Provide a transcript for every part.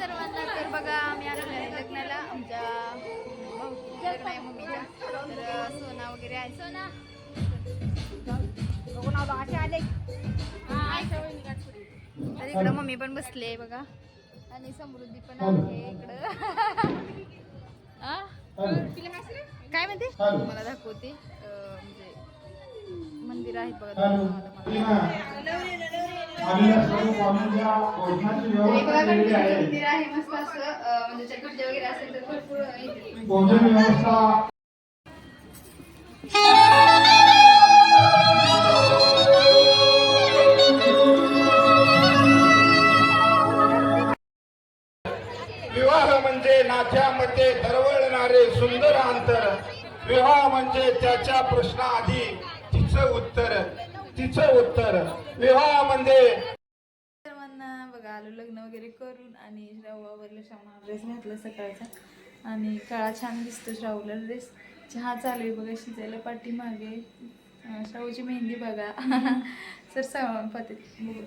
सर्वांना तर बघा आम्ही आलेलो लग्नाला. आमच्या भाऊकीचं लग्न आहे मम्मीच्या. तर सोना वगैरे आहे. सोना. तर इकडं मम्मी पण बसली आहे बघा. आणि समृद्धी पण आहे इकडं. आ? काय म्हणते? मला दाखवते. म्हणजे मंदिर आहेत बघा. हे. म्हणजे विवाह म्हणजे नात्यामध्ये दरवळणारे सुंदर अंतर. विवाह म्हणजे त्याच्या प्रश्नाआधी तिचं उत्तर तिचं उत्तर. विवाह म्हणजे सर्वांना बघा आलो लग्न वगैरे करून आणि श्राववावरला श्रावणा ड्रेस घातला सकाळचा. आणि काळा छान दिसतो श्रावला ड्रेस चहा चालू आहे बघा शिजायला पाठीमागे अं, श्रावची मेहंदी बघा. सर सा पाते बघू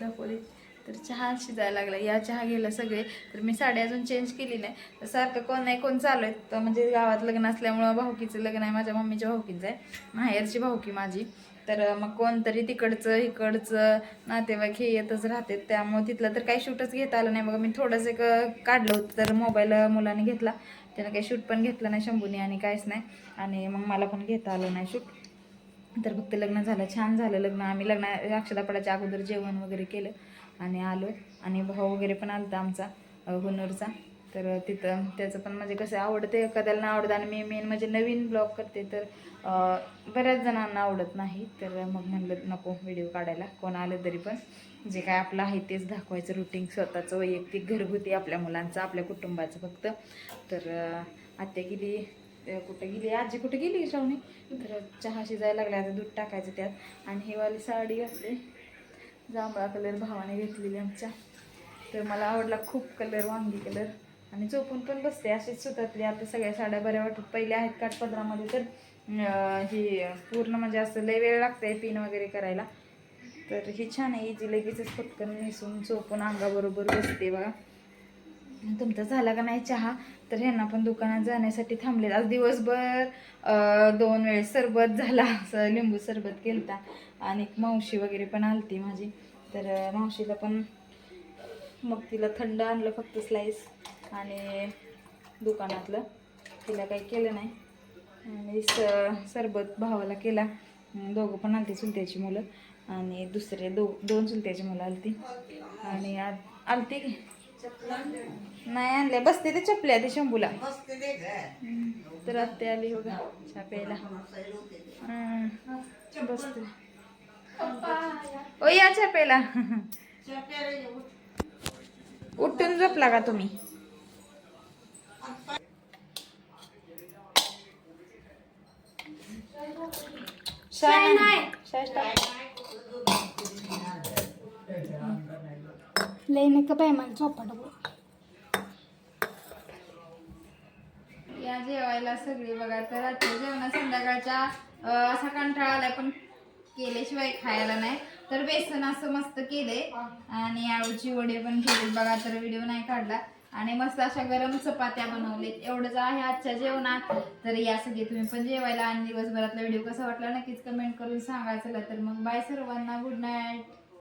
तर चहा शिजायला लागला. या चहा गेला सगळे. तर मी साडी अजून चेंज केली नाही. तर सारखं कोण नाही कोण चालू आहे? तर म्हणजे गावात लग्न असल्यामुळं भाऊकीचं लग्न आहे. माझ्या मम्मीच्या भाऊकीचं आहे. माहेरची भाऊकी माझी. तर मग कोणतरी तिकडचं इकडचं नातेवाईक हे येतच राहते. त्यामुळे तिथलं तर काही शूटच घेता आलं नाही. बघा मी थोडंसं एक काढलं होतं. तर मोबाईल मुलाने घेतला. त्यानं काही शूट पण घेतलं नाही शंभूने आणि काहीच नाही. आणि मग मला पण घेता आलं नाही शूट. तर फक्त लग्न झालं छान झालं लग्न. आम्ही लग्न अक्षदापडाच्या अगोदर जेवण वगैरे केलं आणि आलो. आणि भाऊ वगैरे पण आलता आमचा हुनरचा तर तिथं त्याचं पण म्हणजे कसं आवडते एखाद्याला ना आवडतं. आणि मी मेन म्हणजे नवीन ब्लॉग करते तर बऱ्याच जणांना आवडत नाही. तर मग म्हणलं नको व्हिडिओ काढायला. कोण आलं तरी पण. जे काय आपलं आहे तेच दाखवायचं रुटीन स्वतःचं वैयक्तिक घरगुती आपल्या मुलांचं आपल्या कुटुंबाचं फक्त. तर आत्या गेली. कुठं गेली? आजी कुठं गेली श्रावणी? तर चहा शिजायला लागला आता दूध टाकायचं त्यात. आणि ही वाली साडी घातली. जांभळा कलर भावाने घेतलेली आमच्या. तर मला आवडला खूप कलर वांगी कलर. आणि चोपून पण बसते अशीच सुतातली. आता सगळ्या साड्या बऱ्या वाटत. पहिल्या आहेत काठपदरामध्ये तर ही पूर्ण म्हणजे असं लय वेळ लागतंय पिन वगैरे करायला. तर ही छान आहे इजी लगेचच पटकन नेसून चोपून अंगाबरोबर बसते बघा. तुमचा झाला का नाही चहा? तर ह्यांना पण दुकानात जाण्यासाठी थांबलेत. आज दिवसभर दोन वेळेस सरबत झाला. असं लिंबू सरबत केलता. आणि मावशी वगैरे पण आलती माझी. तर मावशीला पण मग तिला थंड आणलं फक्त स्लाईस आणि दुकानातलं तिला काही केलं नाही. आणि स सरबत भावाला केला. दोघं पण आलती चुलत्याची मुलं. आणि दुसरे दो दोन चुलत्याची मुलं आलती. आणि आलती. नाही आणल्या. बसते ते चपल्या ते शंभूला. तर आत्ते आली बघा चहा प्यायला. बसते. ओ या चहा प्यायला. उठून झोपला का तुम्ही? शाय नाही. शाय लई नका बाय मला झोपा या जेवायला सगळी बघा तर रात्री जेवणा संध्याकाळच्या असा कंटाळा आलाय पण केल्याशिवाय खायला नाही. तर बेसन असं मस्त केले आणि आळूची वडे पण केले बघा तर व्हिडिओ नाही काढला. आणि मस्त अशा गरम चपात्या बनवलेत. एवढंच आहे आजच्या जेवणात. तर या सगळी तुम्ही पण जेवायला आणि दिवसभरातला व्हिडिओ कसा वाटला नक्कीच कमेंट करून सांगायचं. तर मग बाय सर्वांना. Good night